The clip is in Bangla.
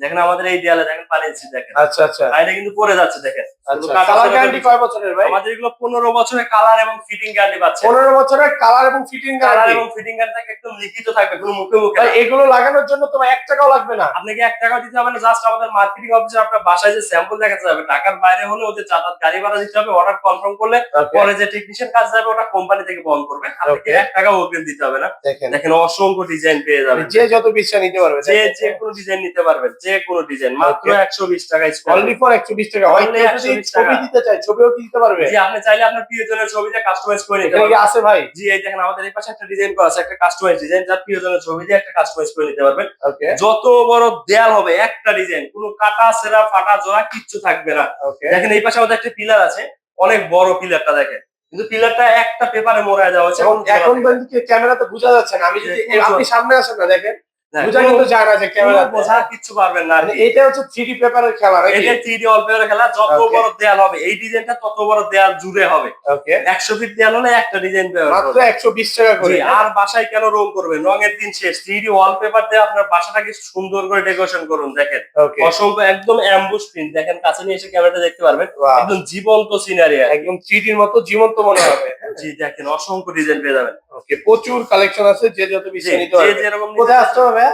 দেখেন আমাদের এই দেয়ালে দেখেন পালিয়েছি দেখেন। আচ্ছা আচ্ছা। এটা কিন্তু পরে যাচ্ছে দেখেন। কালার গ্যারান্টি কয় বছরের ভাই? আমাদের এগুলো পনেরো বছরের কালার এবং ফিটিং গ্যারান্টি পাচ্ছে। পনেরো বছরের কালার এবং ফিটিং গ্যারান্টি এবং ফিটিং গ্যারান্টি একদম লিখিত থাকবে কোনো মুখে মুখে ভাই এগুলো লাগানোর জন্য তোমার এক টাকাও লাগবে না। আপনাকে এক টাকা দিতে হবে না? জাস্ট আমাদের মার্কেটিং অফিসে আপনার বাসায় যে স্যাম্পল দেখাতে যাবে টাকার বাইরে হলে ওদের যাতায়াত গাড়ি ভাড়া দিতে হবে অর্ডার কনফার্ম করলে পরে যে টেকনিশিয়ান কাজ যাবে ওটা কোম্পানি থেকে বহন করবে। আপনাকে Okay. এক টাকা অগ্রিম দিতে হবে না? দেখেন। অসংখ্য ডিজাইন পেয়ে যাবেন। যে যত পিসটা নিতে পারবে যে যে কোনো ডিজাইন নিতে পারবেন যে কোনো ডিজাইন মাত্র Okay. একশো বিশ টাকা স্কোয়ার অনলি ফর একশো বিশ টাকা। হয় Only কেউ 120 যদি টাকা। ছবি দিতে চায় ছবিও কি দিতে পারবে? জি আপনি চাইলে আপনার প্রিয়জনের ছবিটা কাস্টমাইজ করে নিতে পারবেন। আছে ভাই? জি এই দেখেন আমাদের এই পাশে একটা ডিজাইন করা আছে একটা কাস্টমাইজ ডিজাইন যার প্রিয়জনের ছবি দিয়ে একটা কাস্টমাইজ করে নিতে পারবেন। ওকে যত বড় দেয়াল হবে একটা ডিজাইন কোনো কাটা সেরা ফাটা জোড়া কিচ্ছু থাকবে না। ওকে দেখেন এই পাশে আমাদের একটা পিলার আছে অনেক বড় পিলারটা দেখেন। কিন্তু পিলারটা একটা পেপারে মোড়া দেওয়া হয়েছে এখন। ক্যামেরাতে বোঝা যাচ্ছে না। আমি যদি আপনি সামনে আসেন না দেখেন। বোঝা কিন্তু যায় না যে ক্যামেরা বোঝা কিচ্ছু পারবেন না আর এটা হচ্ছে থ্রি পেপারের খেলা এটা থ্রি ডি অল্পের খেলা যত বড় দেয়াল হবে এই ডিজাইনটা তত বড় দেয়াল জুড়ে হবে। ওকে একশো ফিট দেয়াল হলে একটা ডিজাইন মাত্র একশো বিশ টাকা করে। আর বাসায় কেন রং করবেন রঙের দিন শেষ। থ্রি দিয়ে আপনার বাসাটাকে সুন্দর করে ডেকোরেশন করুন দেখেন। অসংখ্য একদম অ্যাম্বুশ প্রিন্ট দেখেন কাছে নিয়ে এসে ক্যামেরাটা দেখতে পারবেন। একদম জীবন্ত সিনারি একদম থ্রিডির মতো জীবন্ত মনে হবে। জি দেখেন অসংখ্য ডিজাইন পেয়ে যাবেন। ওকে প্রচুর কালেকশন আছে যে যত জি, বেশি নিতে যে যেরকম নিতে কোথায় আসতে হবে।